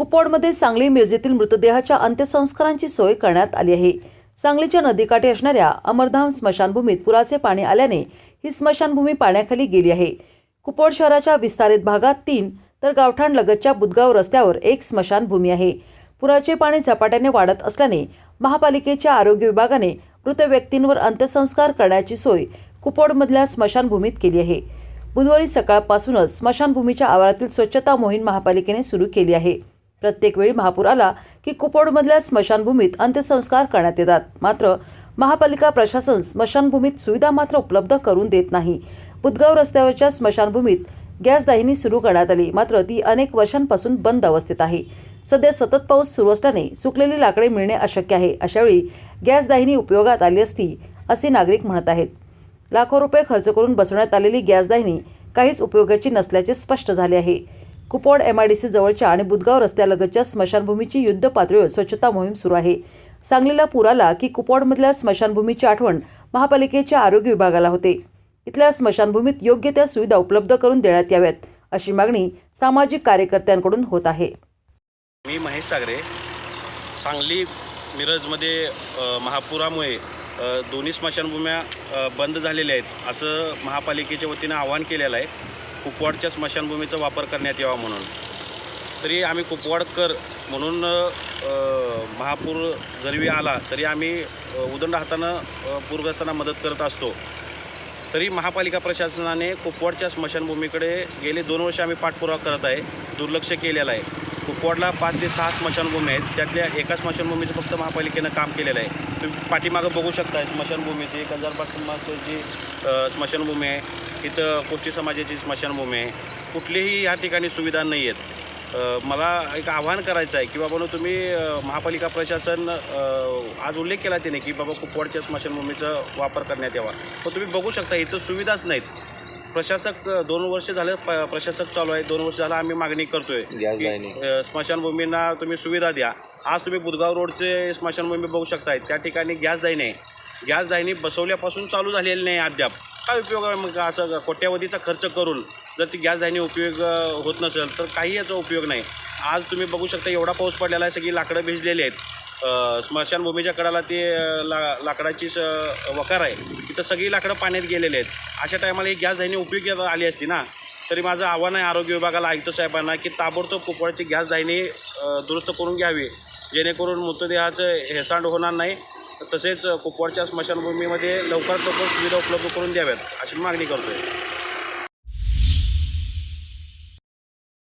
कुपवाडमध्ये सांगली मिरजेतील मृतदेहाच्या अंत्यसंस्कारांची सोय करण्यात आली आहे. सांगलीच्या नदीकाठी असणाऱ्या अमरधाम स्मशानभूमीत पुराचे पाणी आल्याने ही स्मशानभूमी पाण्याखाली गेली आहे. कुपवाड शहराच्या विस्तारित भागात तीन तर गावठाण लगतच्या बुदगाव रस्त्यावर एक स्मशानभूमी आहे. पुराचे पाणी झपाट्याने वाढत असल्याने महापालिकेच्या आरोग्य विभागाने मृत व्यक्तींवर अंत्यसंस्कार करण्याची सोय कुपवाडमधल्या स्मशानभूमीत केली आहे. बुधवारी सकाळपासूनच स्मशानभूमीच्या आवारातील स्वच्छता मोहीम महापालिकेने सुरू केली आहे. प्रत्येक वेळी महापूर आला की कुपवाडमधल्या स्मशानभूमीत अंत्यसंस्कार करण्यात येतात. मात्र महापालिका प्रशासन स्मशानभूमीत सुविधा मात्र उपलब्ध करून देत नाही. बुदगाव रस्त्यावरच्या स्मशानभूमीत गॅस दाहिनी सुरू करण्यात आली. मात्र ती अनेक वर्षांपासून बंद अवस्थेत आहे. सध्या सतत पाऊस सुरू असल्याने सुकलेली लाकडे मिळणे अशक्य आहे. अशावेळी गॅस दाहिनी उपयोगात आली असती असे नागरिक म्हणत आहेत. लाखो रुपये खर्च करून बसवण्यात आलेली गॅस दाहिनी काहीच उपयोगाची नसल्याचे स्पष्ट झाले आहे. कुपवाड एमआयडीसी जवळच्या आणि बुदगाव रस्त्यालगतच्या स्मशानभूमीची युद्ध पातळीवर स्वच्छता मोहीम सुरू आहे. सांगलीला पूर आला की कुपवाडमधल्या स्मशानभूमीची आठवण महापालिकेच्या आरोग्य विभागाला होते. इथल्या स्मशानभूमीत योग्य त्या सुविधा उपलब्ध करून देण्यात याव्यात अशी मागणी सामाजिक कार्यकर्त्यांकडून होत आहे. मी महेश सागरे सांगली मिरजमध्ये महापुरामुळे दोन्ही स्मशानभूम्या बंद झालेल्या आहेत असं महापालिकेच्या वतीनं आवाहन केलेलं आहे. कुपवाडच्या स्मशानभूमीचा वापर करण्यात यावा म्हणून. तरी आम्ही कुपवाडकर म्हणून महापूर जरी आला तरी आम्ही उदंड हातानं पूरग्रस्तांना मदत करत असतो. तरी महापालिका प्रशासनाने कुपवाडच्या स्मशानभूमीकडे गेले दोन वर्ष आम्ही पाठपुरावा करत आहे दुर्लक्ष केलेलं आहे. कुपवाडला पाच ते सहा स्मशानभूमी आहेत त्यातल्या एका स्मशानभूमीचं फक्त महापालिकेनं काम केलेलं आहे. तुम्ही पाठीमागं बघू शकता स्मशानभूमीची कंजारबाग समाजाची स्मशानभूमी आहे. इथं कोष्टी समाजाची स्मशानभूमी आहे. कुठलीही या ठिकाणी सुविधा नाही आहेत. मला एक आव्हान करायचं आहे की बाबा तुम्ही महापालिका प्रशासन आज उल्लेख केला त्याने की बाबा कुपवाडच्या स्मशानभूमीचा वापर करण्यात यावा. पण तुम्ही बघू शकता इथं सुविधाच नाहीत. प्रशासक दोन वर्ष झालं प्रशासक चालू आहे. दोन वर्ष झालं आम्ही मागणी करतोय स्मशानभूमींना तुम्ही सुविधा द्या. आज तुम्ही बुधगाव रोडचे स्मशानभूमी बघू शकताय. त्या ठिकाणी गॅस आहे. गॅस दाहिनी बसवल्यापासून चालू झालेली नाही अद्याप. काय उपयोग आहे मग असं कोट्यावधीचा खर्च करून जर ती गॅस जायने उपयोग होत नसेल तर काही याचा उपयोग नाही. आज तुम्ही बघू शकता एवढा पाऊस पडलेला आहे सगळी लाकडं भिजलेली आहेत. स्मशानभूमीच्या कडाला ते ला लाकडाची स वकार आहे. तिथं सगळी लाकडं पाण्यात गेलेली आहेत. अशा टायमाला ही गॅस दाहिनी उपयोग आली असती ना? तरी माझं आव्हान आहे आरोग्य विभागाला आयुक्त साहेबांना की ताबडतोब कुपवाडची गॅस दाहिनी दुरुस्त करून घ्यावी. जेणेकरून मृतदेहाचं हेसांड होणार नाही. तसेच कुपवाडच्या स्मशानभूमीमध्ये लवकरात लवकर सुविधा उपलब्ध करून द्याव्यात अशी मागणी करतो आहे